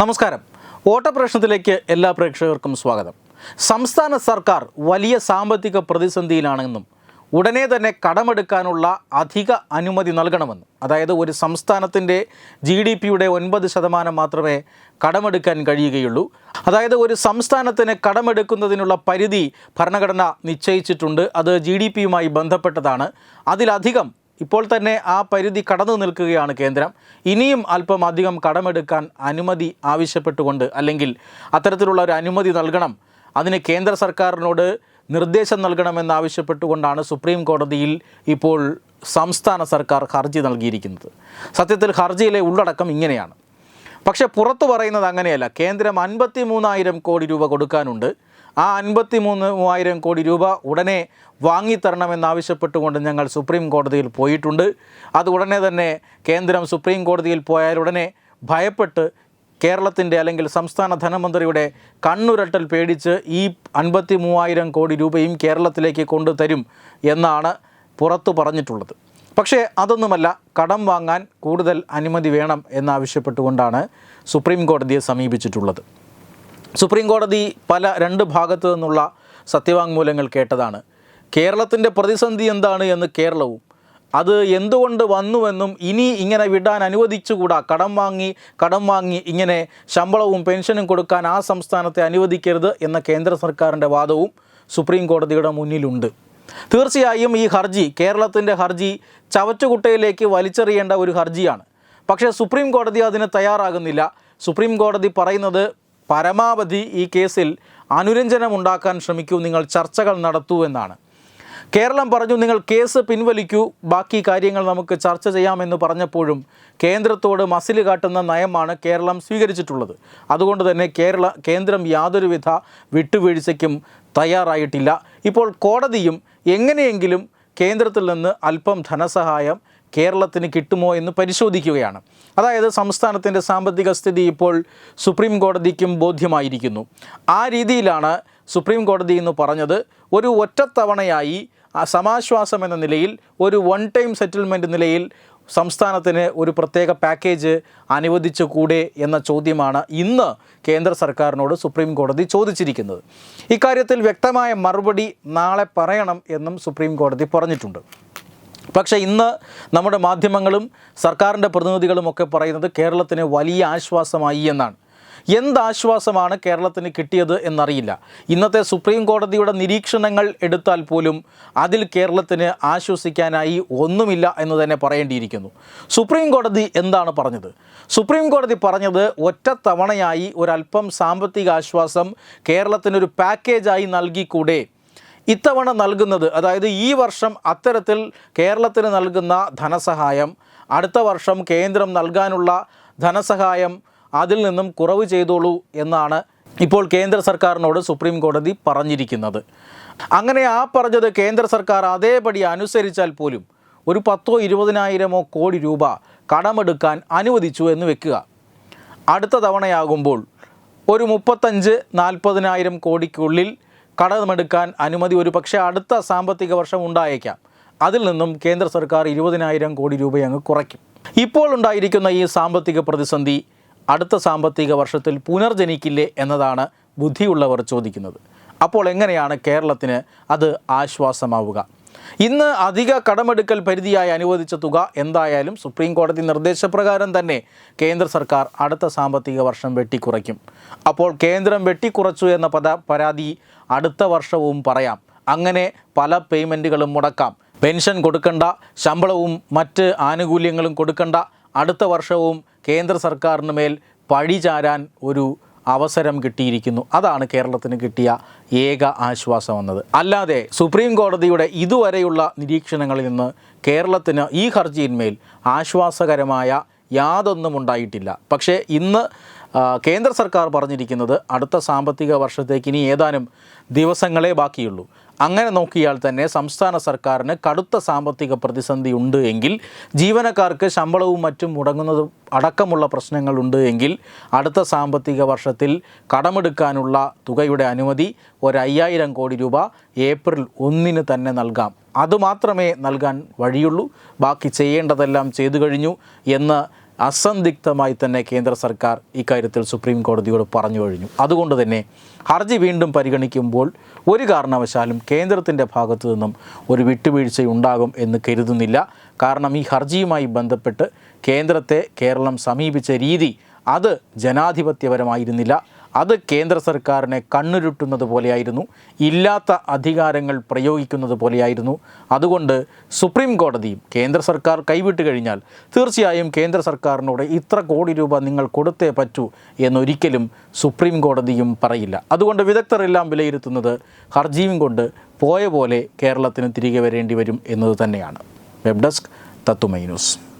നമസ്കാരം. ഓട്ടപ്രശ്നത്തിലേക്ക് എല്ലാ പ്രേക്ഷകർക്കും സ്വാഗതം. സംസ്ഥാന സർക്കാർ വലിയ സാമ്പത്തിക പ്രതിസന്ധിയിലാണെന്നും ഉടനെ തന്നെ കടമെടുക്കാനുള്ള അധിക അനുമതി നൽകണമെന്നും അതായത് ഒരു സംസ്ഥാനത്തിന്റെ ജി ഡി പിയുടെ ഒൻപത് ശതമാനം മാത്രമേ കടമെടുക്കാൻ കഴിയുകയുള്ളൂ. അതായത് ഒരു സംസ്ഥാനത്തിന് കടമെടുക്കുന്നതിനുള്ള പരിധി ഭരണഘടന നിശ്ചയിച്ചിട്ടുണ്ട്. അത് ജി ഡി പിയുമായി ബന്ധപ്പെട്ടതാണ്. അതിലധികം ഇപ്പോൾ തന്നെ ആ പരിധി കടന്നു നിൽക്കുകയാണ് കേന്ദ്രം. ഇനിയും അല്പം അധികം കടമെടുക്കാൻ അനുമതി ആവശ്യപ്പെട്ടുകൊണ്ട് അല്ലെങ്കിൽ അത്തരത്തിലുള്ള ഒരു അനുമതി നൽകണം. അതിന് കേന്ദ്ര സർക്കാരിനോട് നിർദ്ദേശം നൽകണമെന്നാവശ്യപ്പെട്ടുകൊണ്ടാണ് സുപ്രീം കോടതിയിൽ ഇപ്പോൾ സംസ്ഥാന സർക്കാർ ഹർജി നൽകിയിരിക്കുന്നത്. സത്യത്തിൽ ഹർജിയിലെ ഉള്ളടക്കം ഇങ്ങനെയാണ്. പക്ഷേ പുറത്തു പറയുന്നത് അങ്ങനെയല്ല. കേന്ദ്രം അൻപത്തി മൂന്നായിരം കോടി രൂപ കൊടുക്കാനുണ്ട്. ആ അൻപത്തി മൂന്ന് മൂവായിരം കോടി രൂപ ഉടനെ വാങ്ങിത്തരണമെന്നാവശ്യപ്പെട്ടുകൊണ്ട് ഞങ്ങൾ സുപ്രീം കോടതിയിൽ പോയിട്ടുണ്ട്. അത് ഉടനെ തന്നെ കേന്ദ്രം സുപ്രീം കോടതിയിൽ പോയാലുടനെ ഭയപ്പെട്ട് കേരളത്തിന്റെ അല്ലെങ്കിൽ സംസ്ഥാന ധനമന്ത്രിയുടെ കണ്ണുരട്ടൽ പേടിച്ച് ഈ അൻപത്തി മൂവായിരം കോടി രൂപയും കേരളത്തിലേക്ക് കൊണ്ടുതരും എന്നാണ് പുറത്തു പറഞ്ഞിട്ടുള്ളത്. പക്ഷേ അതൊന്നുമല്ല കടം വാങ്ങാൻ കൂടുതൽ അനുമതി വേണം എന്നാവശ്യപ്പെട്ടുകൊണ്ടാണ് സുപ്രീം കോടതിയെ സമീപിച്ചിട്ടുള്ളത്. സുപ്രീം കോടതി പല രണ്ട് ഭാഗത്തു നിന്നുള്ള സത്യവാങ്മൂലങ്ങൾ കേട്ടതാണ്. കേരളത്തിന്റെ പ്രതിസന്ധി എന്താണ് എന്ന് കേരളവും അത് എന്തുകൊണ്ട് വന്നുവെന്നും ഇനി ഇങ്ങനെ വിടാൻ അനുവദിച്ചുകൂടാ? കടം വാങ്ങി കടം വാങ്ങി ഇങ്ങനെ ശമ്പളവും പെൻഷനും കൊടുക്കാൻ ആ സംസ്ഥാനത്തെ അനുവദിക്കരുത് എന്ന കേന്ദ്ര സർക്കാരിന്റെ വാദവും സുപ്രീം കോടതിയുടെ മുന്നിലുണ്ട്. തീർച്ചയായും ഈ ഹർജി കേരളത്തിന്റെ ഹർജി ചവറ്റുകുട്ടയിലേക്ക് വലിച്ചെറിയേണ്ട ഒരു ഹർജിയാണ്. പക്ഷേ സുപ്രീം കോടതി അതിന് തയ്യാറാകുന്നില്ല. സുപ്രീം കോടതി പറയുന്നത് പരമാവധി ഈ കേസിൽ അനുരഞ്ജനമുണ്ടാക്കാൻ ശ്രമിക്കൂ നിങ്ങൾ ചർച്ചകൾ നടത്തൂ എന്നാണ്. കേരളം പറഞ്ഞു നിങ്ങൾ കേസ് പിൻവലിക്കൂ ബാക്കി കാര്യങ്ങൾ നമുക്ക് ചർച്ച ചെയ്യാമെന്ന് പറഞ്ഞപ്പോഴും കേന്ദ്രത്തോട് മസിൽ കാട്ടുന്ന നയമാണ് കേരളം സ്വീകരിച്ചിട്ടുള്ളത്. അതുകൊണ്ട് തന്നെ കേരള കേന്ദ്രം യാതൊരുവിധ വിട്ടുവീഴ്ചയ്ക്കും തയ്യാറായിട്ടില്ല. ഇപ്പോൾ കോടതിയും എങ്ങനെയെങ്കിലും കേന്ദ്രത്തിൽ നിന്ന് അല്പം ധനസഹായം കേരളത്തിന് കിട്ടുമോ എന്ന് പരിശോധിക്കുകയാണ്. അതായത് സംസ്ഥാനത്തിന്റെ സാമ്പത്തിക സ്ഥിതി ഇപ്പോൾ സുപ്രീം കോടതിക്കും ബോധ്യമായിരിക്കുന്നു. ആ രീതിയിലാണ് സുപ്രീം കോടതി എന്ന് പറഞ്ഞത് ഒരു ഒറ്റത്തവണയായി സമാശ്വാസം എന്ന നിലയിൽ ഒരു വൺ ടൈം സെറ്റിൽമെന്റ് നിലയിൽ സംസ്ഥാനത്തിന് ഒരു പ്രത്യേക പാക്കേജ് അനുവദിച്ചു കൂടെ എന്ന ചോദ്യമാണ് ഇന്ന് കേന്ദ്ര സർക്കാരിനോട് സുപ്രീം കോടതി ചോദിച്ചിരിക്കുന്നത്. ഇക്കാര്യത്തിൽ വ്യക്തമായ മറുപടി നാളെ പറയണം എന്നും സുപ്രീം കോടതി പറഞ്ഞിട്ടുണ്ട്. പക്ഷേ ഇന്ന് നമ്മുടെ മാധ്യമങ്ങളും സർക്കാരിന്റെ പ്രതിനിധികളും ഒക്കെ പറയുന്നത് കേരളത്തിന് വലിയ ആശ്വാസമായി എന്നാണ്. എന്താശ്വാസമാണ് കേരളത്തിന് കിട്ടിയത് എന്നറിയില്ല. ഇന്നത്തെ സുപ്രീം കോടതിയുടെ നിരീക്ഷണങ്ങൾ എടുത്താൽ പോലും അതിൽ കേരളത്തിന് ആശ്വസിക്കാനായി ഒന്നുമില്ല എന്ന് തന്നെ പറയേണ്ടിയിരിക്കുന്നു. സുപ്രീം കോടതി എന്താണ് പറഞ്ഞത്? സുപ്രീം കോടതി പറഞ്ഞത് ഒറ്റത്തവണയായി ഒരല്പം സാമ്പത്തിക ആശ്വാസം കേരളത്തിനൊരു പാക്കേജായി നൽകിക്കൂടെ ഇത്തവണ നൽകുന്നത് അതായത് ഈ വർഷം അത്തരത്തിൽ കേരളത്തിന് നൽകുന്ന ധനസഹായം അടുത്ത വർഷം കേന്ദ്രം നൽകാനുള്ള ധനസഹായം അതിൽ നിന്നും കുറവ് ചെയ്തോളൂ എന്നാണ് ഇപ്പോൾ കേന്ദ്ര സർക്കാരിനോട് സുപ്രീം കോടതി പറഞ്ഞിരിക്കുന്നത്. അങ്ങനെ ആ പറഞ്ഞത് കേന്ദ്ര സർക്കാർ അതേപടി അനുസരിച്ചാൽ പോലും ഒരു പത്തോ ഇരുപതിനായിരമോ കോടി രൂപ കടമെടുക്കാൻ അനുവദിച്ചു എന്ന് വെക്കുക. അടുത്ത തവണയാകുമ്പോൾ ഒരു മുപ്പത്തഞ്ച് നാൽപ്പതിനായിരം കോടിക്കുള്ളിൽ കടമെടുക്കാൻ അനുമതി ഒരു പക്ഷേ അടുത്ത സാമ്പത്തിക വർഷം ഉണ്ടായേക്കാം. അതിൽ നിന്നും കേന്ദ്ര സർക്കാർ ഇരുപതിനായിരം കോടി രൂപ അങ്ങ് കുറയ്ക്കും. ഇപ്പോൾ ഉണ്ടായിരിക്കുന്ന ഈ സാമ്പത്തിക പ്രതിസന്ധി അടുത്ത സാമ്പത്തിക വർഷത്തിൽ പുനർജനിക്കില്ലേ എന്നതാണ് ബുദ്ധിയുള്ളവർ ചോദിക്കുന്നത്. അപ്പോൾ എങ്ങനെയാണ് കേരളത്തിന് അത് ആശ്വാസമാവുക? ഇന്ന് അധിക കടമെടുക്കൽ പരിധിയായി അനുവദിച്ച തുക എന്തായാലും സുപ്രീം കോടതി നിർദ്ദേശപ്രകാരം തന്നെ കേന്ദ്ര സർക്കാർ അടുത്ത സാമ്പത്തിക വർഷം വെട്ടിക്കുറയ്ക്കും. അപ്പോൾ കേന്ദ്രം വെട്ടിക്കുറച്ചു എന്ന പദ പരാതി അടുത്ത വർഷവും പറയാം. അങ്ങനെ പല പേയ്മെന്റുകളും മുടക്കാം. പെൻഷൻ കൊടുക്കണ്ട ശമ്പളവും മറ്റ് ആനുകൂല്യങ്ങളും കൊടുക്കണ്ട അടുത്ത വർഷവും കേന്ദ്ര സർക്കാരിന് മേൽ പഴി ചാരാൻ ഒരു അവസരം കിട്ടിയിരിക്കുന്നു. അതാണ് കേരളത്തിന് കിട്ടിയ ഏക ആശ്വാസം എന്നത്. അല്ലാതെ സുപ്രീം കോടതിയുടെ ഇതുവരെയുള്ള നിരീക്ഷണങ്ങളിൽ നിന്ന് കേരളത്തിന് ഈ ഹർജിയിന്മേൽ ആശ്വാസകരമായ യാതൊന്നും ഉണ്ടായിട്ടില്ല. പക്ഷേ ഇന്ന് കേന്ദ്ര സർക്കാർ പറഞ്ഞിരിക്കുന്നത് അടുത്ത സാമ്പത്തിക വർഷത്തേക്ക് ഇനി ഏതാനും ദിവസങ്ങളെ ബാക്കിയുള്ളൂ. അങ്ങനെ നോക്കിയാൽ തന്നെ സംസ്ഥാന സർക്കാരിന് കടുത്ത സാമ്പത്തിക പ്രതിസന്ധി ഉണ്ട് എങ്കിൽ ജീവനക്കാർക്ക് ശമ്പളവും മറ്റും മുടങ്ങുന്നത് അടക്കമുള്ള പ്രശ്നങ്ങളുണ്ട് എങ്കിൽ അടുത്ത സാമ്പത്തിക വർഷത്തിൽ കടമെടുക്കാനുള്ള തുകയുടെ അനുമതി ഒരു അയ്യായിരം കോടി രൂപ ഏപ്രിൽ ഒന്നിന് തന്നെ നൽകാം. അതുമാത്രമേ നൽകാൻ വഴിയുള്ളൂ. ബാക്കി ചെയ്യേണ്ടതെല്ലാം ചെയ്തു കഴിഞ്ഞു എന്ന് അസന്ദിഗ്ധമായി തന്നെ കേന്ദ്ര സർക്കാർ ഇക്കാര്യത്തിൽ സുപ്രീം കോടതിയോട് പറഞ്ഞു കഴിഞ്ഞു. അതുകൊണ്ട് തന്നെ ഹർജി വീണ്ടും പരിഗണിക്കുമ്പോൾ ഒരു കാരണവശാലും കേന്ദ്രത്തിന്റെ ഭാഗത്തു നിന്നും ഒരു വിട്ടുവീഴ്ച ഉണ്ടാകും എന്ന് കരുതുന്നില്ല. കാരണം ഈ ഹർജിയുമായി ബന്ധപ്പെട്ട് കേന്ദ്രത്തെ കേരളം സമീപിച്ച രീതി അത് ജനാധിപത്യപരമായിരുന്നില്ല. അത് കേന്ദ്ര സർക്കാരിനെ കണ്ണുരുട്ടുന്നത് പോലെയായിരുന്നു. ഇല്ലാത്ത അധികാരങ്ങൾ പ്രയോഗിക്കുന്നത് പോലെയായിരുന്നു. അതുകൊണ്ട് സുപ്രീം കോടതിയും കേന്ദ്ര സർക്കാർ കൈവിട്ട് കഴിഞ്ഞാൽ തീർച്ചയായും കേന്ദ്ര സർക്കാരിനോട് ഇത്ര കോടി രൂപ നിങ്ങൾ കൊടുത്തേ പറ്റൂ എന്നൊരിക്കലും സുപ്രീം കോടതിയും പറയില്ല. അതുകൊണ്ട് വിദഗ്ധരെല്ലാം വിലയിരുത്തുന്നത് ഹർജിയും കൊണ്ട് പോയ പോലെ കേരളത്തിന് തിരികെ വരേണ്ടി വരും എന്നത് തന്നെയാണ്. വെബ് ഡെസ്ക് തത്തുമൈ ന്യൂസ്.